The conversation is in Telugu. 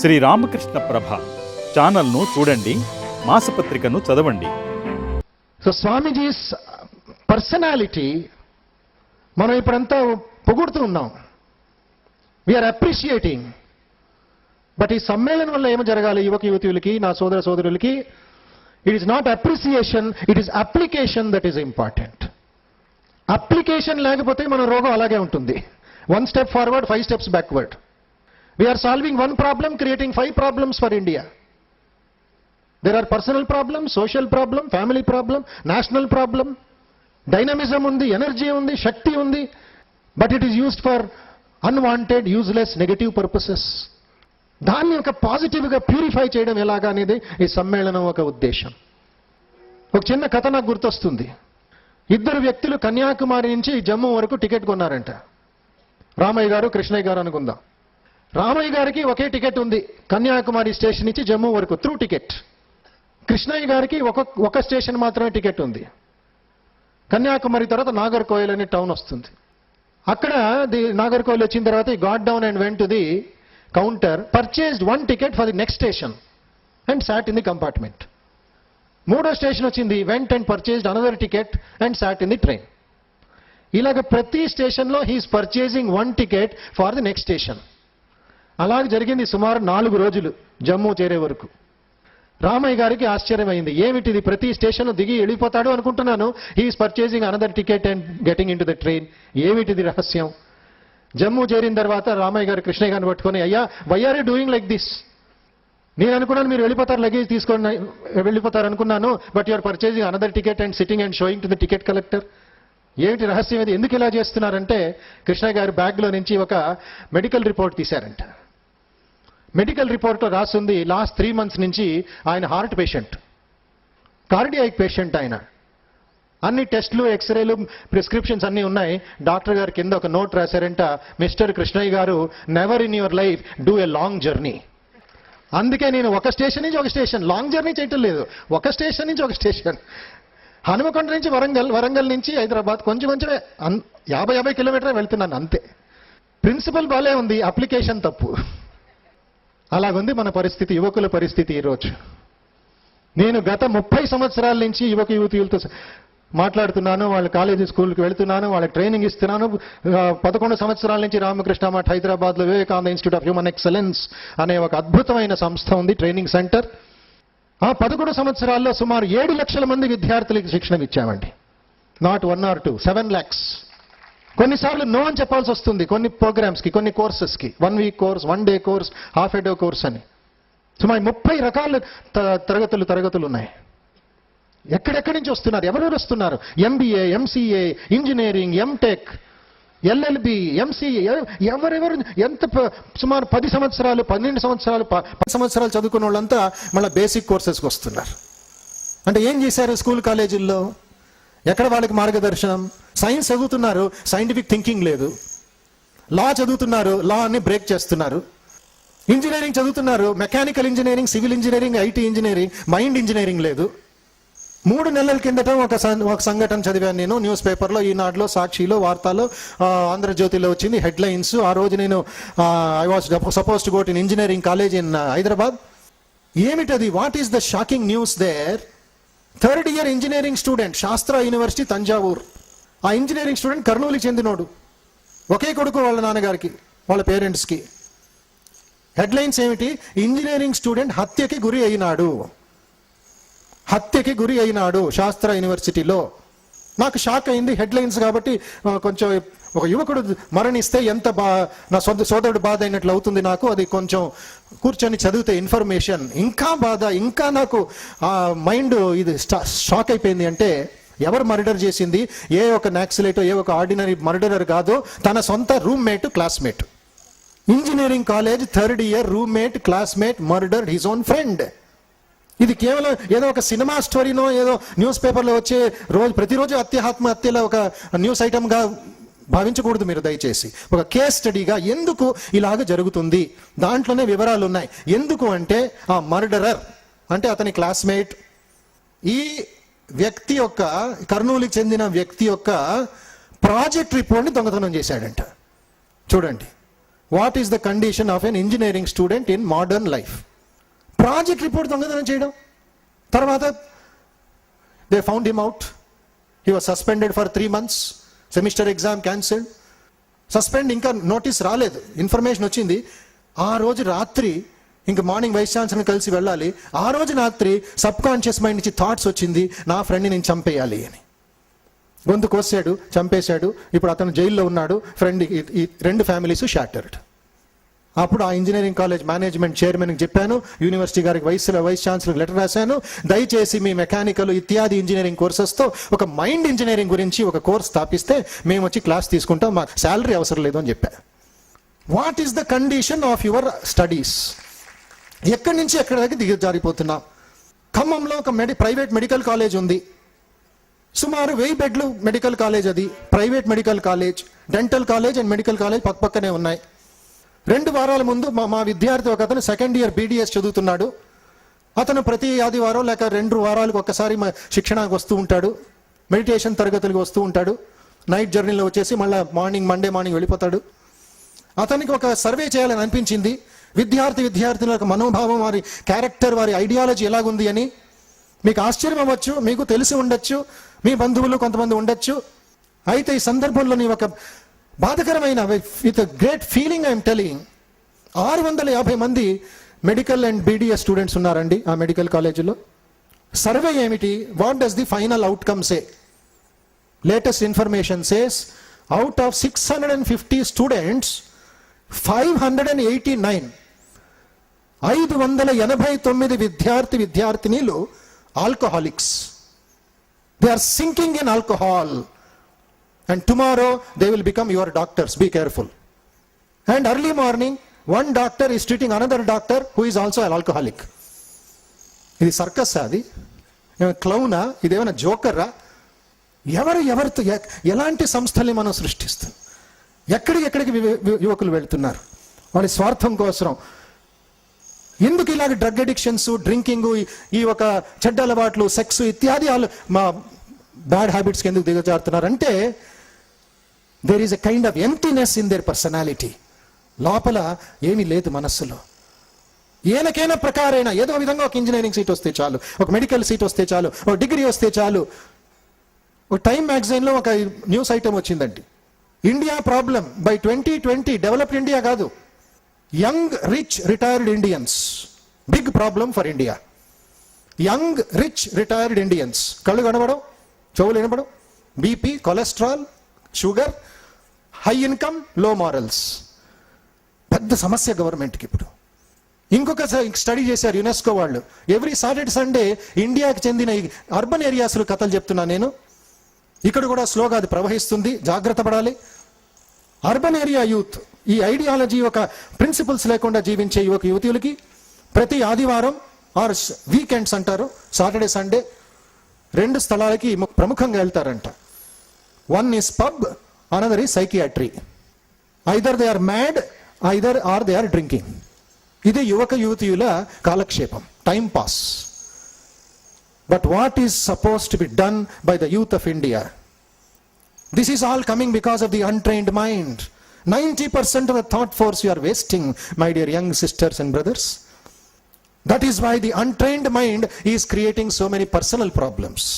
శ్రీ రామకృష్ణ ప్రభ ఛానల్ను చూడండి మాసపత్రికను చదవండి. సో స్వామీజీ పర్సనాలిటీ మనం ఇప్పుడంతా పొగుడుతూ ఉన్నాం. వీఆర్ అప్రిషియేటింగ్ బట్ ఈ సమ్మేళనం వల్ల ఏమి జరగాలి? యువక యువతులకి నా సోదర సోదరులకి it is not appreciation it is application that is important application లేకపోతే మన రోగం అలాగే ఉంటుంది. One step forward five steps backward we're solving one problem creating five problems for India there are personal problem social problem family problem national problem dynamism ఉంది ఎనర్జీ ఉంది శక్తి ఉంది. But it is used for unwanted useless negative purposes దాన్ని ఒక పాజిటివ్గా ప్యూరిఫై చేయడం ఎలాగా అనేది ఈ సమ్మేళనం ఒక ఉద్దేశం. ఒక చిన్న కథ నాకు గుర్తొస్తుంది. ఇద్దరు వ్యక్తులు కన్యాకుమారి నుంచి జమ్మూ వరకు టికెట్ కొన్నారంట. రామయ్య గారు కృష్ణయ్య గారు అనుకుందాం. రామయ్య గారికి ఒకే టికెట్ ఉంది. కన్యాకుమారి స్టేషన్ నుంచి జమ్మూ వరకు త్రూ టికెట్. కృష్ణయ్య గారికి ఒక ఒక స్టేషన్ మాత్రమే టికెట్ ఉంది. కన్యాకుమారి తర్వాత నాగర్కోయిల్ అనే టౌన్ వస్తుంది. అక్కడ ది నాగర్కోయిల్ వచ్చిన తర్వాత got down and went the counter purchased one ticket for the next station and sat in the compartment. మూడో స్టేషన్ వచ్చింది went and purchased another ticket and sat in the train. ఇలాగ ప్రతి స్టేషన్లో he is purchasing one ticket for the next station. అలాగే జరిగింది సుమారు నాలుగు రోజులు జమ్మూ చేరే వరకు. రామయ్య గారికి ఆశ్చర్యమైంది. ఏమిటిది ప్రతి స్టేషన్ దిగి వెళ్ళిపోతాడు అనుకుంటున్నాను. He is purchasing another ticket and getting in to the train ఏమిటిది రహస్యం? జమ్మూ చేరిన తర్వాత రామయ్య గారు కృష్ణయ్య గారిని పట్టుకొని అయ్యా why are you doing like this నేను అనుకున్నాను మీరు వెళ్ళిపోతారు లగేజ్ తీసుకొని వెళ్ళిపోతారు అనుకున్నాను but your purchasing another ticket and sitting and showing to the ticket collector ఏమిటి రహస్యం ఇది? ఎందుకు ఇలా చేస్తున్నారంటే కృష్ణ గారు బ్యాగ్లో నుంచి ఒక మెడికల్ రిపోర్ట్ తీశారంట. మెడికల్ రిపోర్ట్లో రాస్తుంది లాస్ట్ త్రీ మంత్స్ నుంచి ఆయన హార్ట్ పేషెంట్. కార్డియాక్ పేషెంట్ ఆయన. అన్ని టెస్ట్లు ఎక్స్రేలు ప్రిస్క్రిప్షన్స్ అన్నీ ఉన్నాయి. డాక్టర్ గారి కింద ఒక నోట్ రాశారంట మిస్టర్ కృష్ణయ్య గారు never in your life do a long journey అందుకే నేను ఒక స్టేషన్ నుంచి ఒక స్టేషన్ లాంగ్ జర్నీ చేయటం లేదు. ఒక స్టేషన్ నుంచి ఒక స్టేషన్. హనుమకొండ నుంచి వరంగల్ వరంగల్ నుంచి హైదరాబాద్ కొంచెం కొంచెమే యాభై యాభై కిలోమీటర్ వెళ్తున్నాను అంతే. ప్రిన్సిపల్ బాలే ఉంది అప్లికేషన్ తప్పు. అలాగుంది మన పరిస్థితి యువకుల పరిస్థితి ఈరోజు. నేను గత ముప్పై సంవత్సరాల నుంచి యువక యువతీయులతో మాట్లాడుతున్నాను వాళ్ళ కాలేజీ స్కూల్కి వెళ్తున్నాను వాళ్ళకి ట్రైనింగ్ ఇస్తున్నాను. పదకొండు సంవత్సరాల నుంచి రామకృష్ణ మఠ్ హైదరాబాద్లో Vivekananda Institute of Human Excellence అనే ఒక అద్భుతమైన సంస్థ ఉంది ట్రైనింగ్ సెంటర్. ఆ పదకొండు సంవత్సరాల్లో సుమారు ఏడు లక్షల మంది విద్యార్థులకు శిక్షణ ఇచ్చామండి. Not one or two seven lakhs. కొన్నిసార్లు నో అని చెప్పాల్సి వస్తుంది కొన్ని ప్రోగ్రామ్స్కి కొన్ని కోర్సెస్కి one week course one day course half a day course అని. సుమారు ముప్పై రకాల తరగతులు తరగతులు ఉన్నాయి. ఎక్కడెక్కడి నుంచి వస్తున్నారు? ఎవరెవరు వస్తున్నారు? MBA MCA engineering MTech LLB MCA ఎవరెవరు ఎంత ప- సుమారు పది సంవత్సరాలు పన్నెండు సంవత్సరాలు పది సంవత్సరాలు చదువుకున్న వాళ్ళంతా మళ్ళీ బేసిక్ కోర్సెస్కి వస్తున్నారు. అంటే ఏం చేశారు స్కూల్ కాలేజీల్లో? ఎక్కడ వాళ్ళకి మార్గదర్శనం? సైన్స్ చదువుతున్నారు సైంటిఫిక్ థింకింగ్ లేదు. లా చదువుతున్నారు లా అన్ని బ్రేక్ చేస్తున్నారు. ఇంజనీరింగ్ చదువుతున్నారు mechanical engineering civil engineering IT engineering mind engineering లేదు. మూడు నెలల కిందట ఒక సం- ఒక సంఘటన చదివాను నేను. న్యూస్ పేపర్లో ఈనాడులో సాక్షిలో వార్తలో ఆంధ్రజ్యోతిలో వచ్చింది. హెడ్లైన్స్ ఆ రోజు నేను I was suppose to got in engineering college in Hyderabad ఏమిటది? What is the shocking news there third year engineering student Sastra university Thanjavur ఆ ఇంజనీరింగ్ స్టూడెంట్ కర్నూలుకి చెందినోడు. ఒకే కొడుకు వాళ్ళ నాన్నగారికి వాళ్ళ పేరెంట్స్కి. హెడ్లైన్స్ ఏమిటి? ఇంజనీరింగ్ స్టూడెంట్ హత్యకి గురి అయినాడు. హత్యకి గురి అయినాడు శాస్త్ర యూనివర్సిటీలో నాకు షాక్ అయింది హెడ్లైన్స్ కాబట్టి కొంచెం ఒక యువకుడు మరణిస్తే ఎంత బా నా సొంత సోదరుడు బాధ అయినట్లు అవుతుంది నాకు. అది కొంచెం కూర్చొని చదివితే ఇన్ఫర్మేషన్. ఇంకా బాధ ఇంకా నాకు ఆ మైండ్ ఇది స్టా- షాక్ అయిపోయింది అంటే ఎవరు మర్డర్ చేసింది? ఏ ఒక నాక్సిలేటో ఏ ఒక ఆర్డినరీ మర్డరర్ కాదు తన సొంత roommate classmate. Engineering college third year roommate classmate murder his own friend. ఇది కేవలం ఏదో ఒక సినిమా స్టోరీనో ఏదో న్యూస్ పేపర్లో వచ్చే రోజు ప్రతిరోజు హత్య ఒక న్యూస్ ఐటమ్గా భావించకూడదు మీరు దయచేసి. ఒక కేస్ స్టడీగా ఎందుకు ఇలాగ జరుగుతుంది? దాంట్లోనే వివరాలు ఉన్నాయి ఎందుకు అంటే ఆ మర్డరర్ అంటే అతని క్లాస్మేట్ ఈ వ్యక్తి యొక్క కర్నూలుకి చెందిన వ్యక్తి యొక్క ప్రాజెక్ట్ రిపోర్ట్ని దొంగతనం చేశాడంట. చూడండి. What is the condition of an engineering student in modern life project report దొంగతనం చేయడం. తర్వాత they found him out he was suspended for three months semester exam cancelled suspend ఇంకా నోటీస్ రాలేదు. ఇన్ఫర్మేషన్ వచ్చింది. ఆ రోజు రాత్రి ఇంక మార్నింగ్ వైస్ ఛాన్సలర్ కలిసి వెళ్ళాలి. ఆ రోజు రాత్రి సబ్ కాన్షియస్ మైండ్ నుంచి థాట్స్ వచ్చింది. నా ఫ్రెండ్ని నేను చంపేయాలి అని. గొంతు కోసాడు చంపేశాడు. ఇప్పుడు అతను జైల్లో ఉన్నాడు. ఫ్రెండ్ ఈ- ఈ రెండు ఫ్యామిలీస్ షాటర్డ్ అప్పుడు ఆ ఇంజనీరింగ్ కాలేజ్ మేనేజ్మెంట్ చైర్మన్కి చెప్పాను యూనివర్సిటీ గారికి వైస్ వైస్ ఛాన్సలర్ లెటర్ రాశాను. దయచేసి మీ మెకానికల్ ఇత్యాది ఇంజనీరింగ్ కోర్సెస్తో ఒక మైండ్ ఇంజనీరింగ్ గురించి ఒక కోర్స్ స్థాపిస్తే మేము వచ్చి క్లాస్ తీసుకుంటాం. మాకు శాలరీ అవసరం లేదు అని చెప్పా. What is the condition of your studies ఎక్కడి నుంచి ఎక్కడి వరకు దిగ జారిపోతున్నాం? ఖమ్మంలో ఒక మెడి ప్రైవేట్ మెడికల్ కాలేజ్ ఉంది. సుమారు వెయ్యి బెడ్లు మెడికల్ కాలేజ్ అది. Private medical college dental college and medical college పక్కపక్కనే ఉన్నాయి. రెండు వారాల ముందు మా మా విద్యార్థి ఒక అతను సెకండ్ ఇయర్ బీడీఎస్ చదువుతున్నాడు. అతను ప్రతి ఆదివారం లేక రెండు వారాలకు ఒక్కసారి మా శిక్షణకు వస్తూ ఉంటాడు. మెడిటేషన్ తరగతులకు వస్తూ ఉంటాడు. నైట్ జర్నీలో వచ్చేసి మళ్ళీ మార్నింగ్ మండే మార్నింగ్ వెళ్ళిపోతాడు. అతనికి ఒక సర్వే చేయాలని అనిపించింది. విద్యార్థి విద్యార్థుల యొక్క మనోభావం వారి క్యారెక్టర్ వారి ఐడియాలజీ ఎలాగుంది అని. మీకు ఆశ్చర్యం అవ్వచ్చు మీకు తెలిసి ఉండొచ్చు మీ బంధువులు కొంతమంది ఉండొచ్చు. అయితే ఈ సందర్భంలో నీ ఒక బాధకరమైన with great feeling I'm telling ఆరు వందల యాభై మంది మెడికల్ అండ్ బీడీఎస్ స్టూడెంట్స్ ఉన్నారండి ఆ మెడికల్ కాలేజీలో సర్వే ఏమిటి? What does the final outcome say latest information says out of six hundred and fifty students five hundred and eighty nine ఐదు వందల ఎనభై తొమ్మిది విద్యార్థి విద్యార్థినిలు alcoholics they are sinking in alcohol and tomorrow they will become your doctors be careful and early morning one doctor is treating another doctor who is also an alcoholic ఇది సర్కస్ అది? ఏమైనా క్లౌనా? ఇదేమైనా జోకర్రా ఎవరు ఎవరితో ఎలాంటి సంస్థల్ని మనం సృష్టిస్తాం? ఎక్కడికి ఎక్కడికి యువకులు వెళ్తున్నారు? వాళ్ళ స్వార్థం కోసం. ఎందుకు ఇలాగ డ్రగ్ అడిక్షన్స్ డ్రింకింగ్ ఈ ఒక చెడ్డ అలవాట్లు సెక్స్ ఇత్యాది వాళ్ళు మా బ్యాడ్ హ్యాబిట్స్కి ఎందుకు దిగజారుతున్నారు? అంటే there is a kind of emptiness in their personality లోపల ఏమీ లేదు మనస్సులో. ఏనకైనా ప్రకారైనా ఏదో విధంగా ఒక ఇంజనీరింగ్ సీట్ వస్తే చాలు ఒక మెడికల్ సీట్ వస్తే చాలు ఒక డిగ్రీ వస్తే చాలు. ఒక టైం మ్యాగజైన్లో ఒక న్యూస్ ఐటమ్ వచ్చిందండి. India problem by twenty twenty developed India కాదు. Young rich retired Indians big problem for India young rich retired Indians కళ్ళు కనబడవు చెవులు వినపడం బీపీ కొలెస్ట్రాల్ షుగర్ హై ఇన్కమ్లో మారల్స్ పెద్ద సమస్య గవర్నమెంట్కి ఇప్పుడు. ఇంకొక స్టడీ చేశారు యునెస్కో వాళ్ళు. ఎవ్రీ సాటర్డే సండే ఇండియాకి చెందిన ఈ అర్బన్ ఏరియాస్లో కథలు చెప్తున్నా నేను. ఇక్కడ కూడా స్లోగా అది ప్రవహిస్తుంది. జాగ్రత్త పడాలి. అర్బన్ ఏరియా యూత్ ఈ ఐడియాలజీ ఒక ప్రిన్సిపల్స్ లేకుండా జీవించే యువక యువతులకి ప్రతి ఆదివారం ఆర్ వీకెండ్స్ అంటారు. సాటర్డే సండే రెండు స్థలాలకి ప్రముఖంగా వెళ్తారంట. వన్ ఈస్ పబ్ అనదర్ ఈ psychiatry either they are mad either are they are drinking ఇది యువక యువతియుల కాలక్షేపం time pass but what is suppose to be done by the youth of India this is all coming because of the untrained mind ninety percent of the thought force you are wasting my dear young sisters and brothers that is why the untrained mind is creating so many personal problems